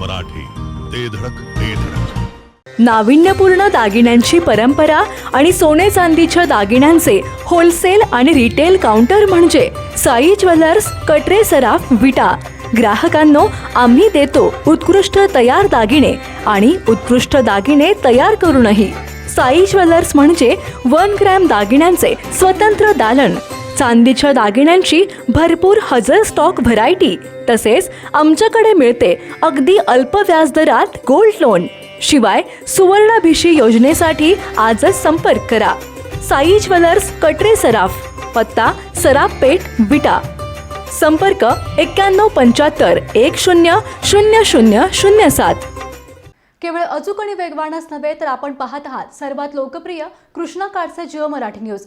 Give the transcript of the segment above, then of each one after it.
मराठी ते धडक ते धडक. नाविन्यपूर्ण दागिन्यांची परंपरा आणि सोने चांदीच्या दागिन्यांचे होलसेल आणि रिटेल काउंटर म्हणजे साई ज्वेलर्स कटरे सराफ विटा. ग्राहकांनो आम्ही देतो उत्कृष्ट तयार दागिने आणि उत्कृष्ट दागिने तयार करूनही. साई ज्वेलर्स म्हणजे वन ग्रॅम दागिन्यांचे स्वतंत्र दालन. चांदीच्या दागिन्यांची भरपूर हजर स्टॉक व्हरायटी तसेच आमच्याकडे मिळते अगदी अल्प व्याजदरात गोल्ड लोन शिवाय सुवर्णाभिषी योजनेसाठी आजच संपर्क करा. साई ज्वेलर्स कटरे सराफ पत्ता सराफ पेठ विटा. संपर्क एक्क्याण्णव पंच्याहत्तर एक शून्य शून्य शून्य शून्य सात. केवळ अचूक आणि वेगवानच नव्हे तर आपण पाहत आहात सर्वात लोकप्रिय कृष्णा काडसे जिओ मराठी न्यूज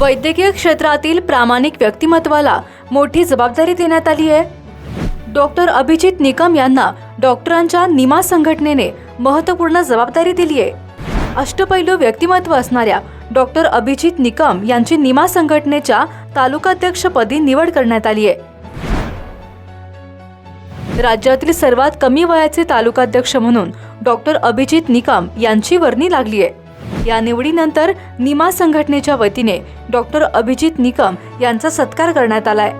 वैद्यकीय क्षेत्रातील प्रामाणिक व्यक्तिमत्वाला मोठी जबाबदारी देण्यात आली आहे. डॉक्टर अभिजित निकम यांना डॉक्टरांच्या निमा संघटनेने महत्त्वपूर्ण जबाबदारी दिली आहे. अष्टपैलू व्यक्तिमत्व असणाऱ्या डॉक्टर अभिजित निकम यांची निमा संघटनेच्या तालुकाध्यक्षपदी निवड करण्यात आली आहे. राज्यातील सर्वात कमी वयाचे तालुकाध्यक्ष म्हणून डॉक्टर अभिजित निकम यांची वर्णी लागली आहे. या निवडीनंतर निमा संघटनेच्या वतीने डॉक्टर अभिजित निकम यांचा सत्कार करण्यात आलाय.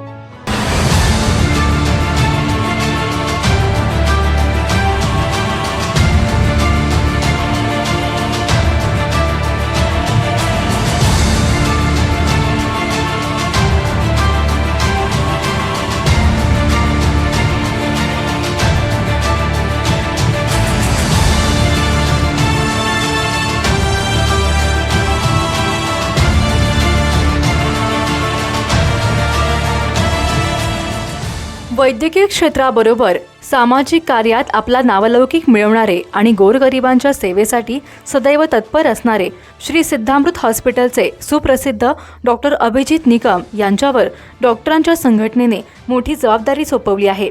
वैद्यकीय क्षेत्राबरोबर सामाजिक कार्यात आपला नावलौकिक मिळवणारे आणि गोरगरिबांच्या सेवेसाठी सदैव तत्पर असणारे श्री सिद्धामृत हॉस्पिटलचे सुप्रसिद्ध डॉक्टर अभिजित निकम यांच्यावर डॉक्टरांच्या संघटनेने मोठी जबाबदारी सोपवली आहे.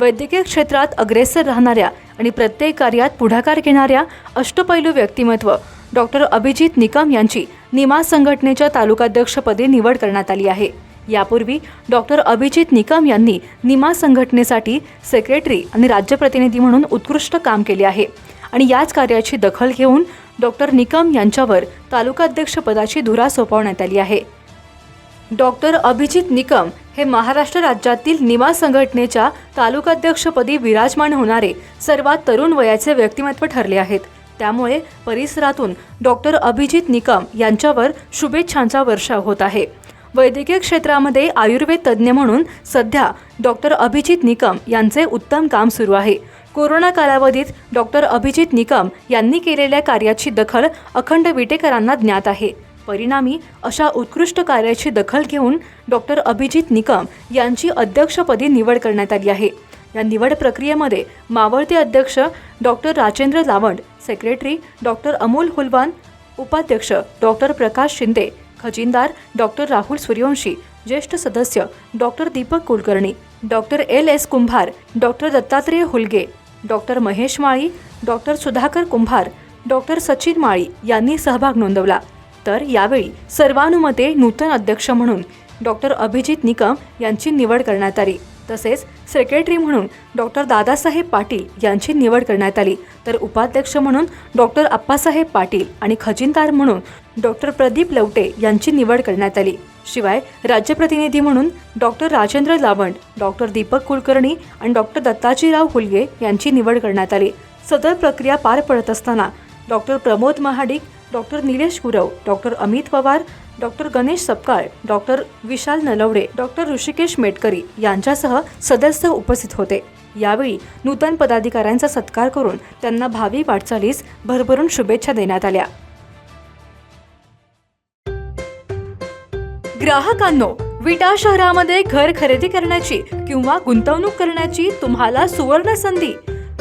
वैद्यकीय क्षेत्रात अग्रेसर राहणाऱ्या आणि प्रत्येक कार्यात पुढाकार घेणाऱ्या अष्टपैलू व्यक्तिमत्व डॉक्टर अभिजित निकम यांची निमा संघटनेच्या तालुकाध्यक्षपदी निवड करण्यात आली आहे. यापूर्वी डॉक्टर अभिजित निकम यांनी निमा संघटनेसाठी सेक्रेटरी आणि राज्यप्रतिनिधी म्हणून उत्कृष्ट काम केले आहे. आणि याच कार्याची दखल घेऊन डॉक्टर निकम यांच्यावर तालुकाध्यक्षपदाची धुरा सोपवण्यात आली आहे. डॉक्टर अभिजित निकम हे महाराष्ट्र राज्यातील निमा संघटनेच्या तालुकाध्यक्षपदी विराजमान होणारे सर्वात तरुण वयाचे व्यक्तिमत्व ठरले आहेत. त्यामुळे परिसरातून डॉक्टर अभिजित निकम यांच्यावर शुभेच्छांचा वर्षाव होत आहे. वैद्यकीय क्षेत्रामध्ये आयुर्वेद तज्ज्ञ म्हणून सध्या डॉक्टर अभिजित निकम यांचे उत्तम काम सुरू आहे. कोरोना कालावधीत डॉक्टर अभिजित निकम यांनी केलेल्या कार्याची दखल अखंड विटेकरांना ज्ञात आहे. परिणामी अशा उत्कृष्ट कार्याची दखल घेऊन डॉक्टर अभिजित निकम यांची अध्यक्षपदी निवड करण्यात आली आहे. या निवड प्रक्रियेमध्ये मावळते अध्यक्ष doctor Rajendra Lavand secretary doctor Amol Hulwan उपाध्यक्ष डॉक्टर प्रकाश शिंदे खजिनदार डॉक्टर राहुल सूर्यवंशी ज्येष्ठ सदस्य doctor Deepak Kulkarni doctor L. S. Kumbhar doctor Dattatray Hulge doctor Mahesh Mali doctor Sudhakar Kumbhar doctor Sachin Mali यांनी सहभाग नोंदवला. तर यावेळी सर्वानुमते नूतन अध्यक्ष म्हणून डॉक्टर अभिजित निकम यांची निवड करण्यात आली. तसेच सेक्रेटरी म्हणून डॉक्टर दादासाहेब पाटील यांची निवड करण्यात आली. तर उपाध्यक्ष म्हणून डॉक्टर अप्पासाहेब पाटील आणि खजिनदार म्हणून डॉक्टर प्रदीप लवटे यांची निवड करण्यात आली. शिवाय राज्यप्रतिनिधी म्हणून डॉक्टर राजेंद्र लावंड डॉक्टर दीपक कुलकर्णी आणि डॉक्टर दत्ताजीराव हुलगे यांची निवड करण्यात आली. सदर प्रक्रिया पार पडत असताना doctor Pramod Mahadik doctor Nilesh Gurav doctor Amit Pawar doctor Ganesh Sapkal doctor Vishal Nalawade doctor Rushikesh Metkari यांच्यासह सदस्य उपस्थित होते. यावेळी नूतन पदाधिकाऱ्यांचा सत्कार करून त्यांना भावी वाटचालीस भरभरून शुभेच्छा देण्यात आल्या. ग्राहकांनो विटा शहरामध्ये घर खरेदी करण्याची किंवा गुंतवणूक करण्याची तुम्हाला सुवर्ण संधी.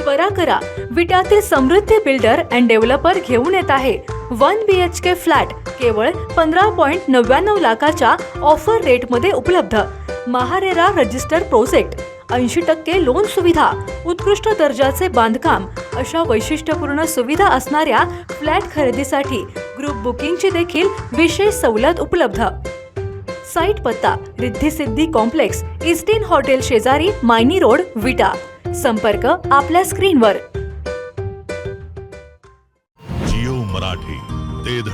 त्वरा करा. विटातील समृद्धी बिल्डर अँड डेव्हलपर घेऊन येत आहे. One B H K flat केवळ पंधरा पॉईंट नव्याण्णव लाखाच्या ऑफर रेटमध्ये उपलब्ध. महारेरा रजिस्टर प्रोजेक्ट ऐंशी टक्के लोन सुविधा उत्कृष्ट दर्जाचे बांधकाम अशा वैशिष्ट्यपूर्ण सुविधा असणाऱ्या फ्लॅट खरेदीसाठी ग्रुप बुकिंगची देखील विशेष सवलत उपलब्ध. साईट पत्ता रिद्धी सिद्धी कॉम्प्लेक्स इस्टीन हॉटेल शेजारी मायनी रोड विटा. संपर्क आपल्या स्क्रीनवर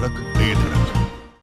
40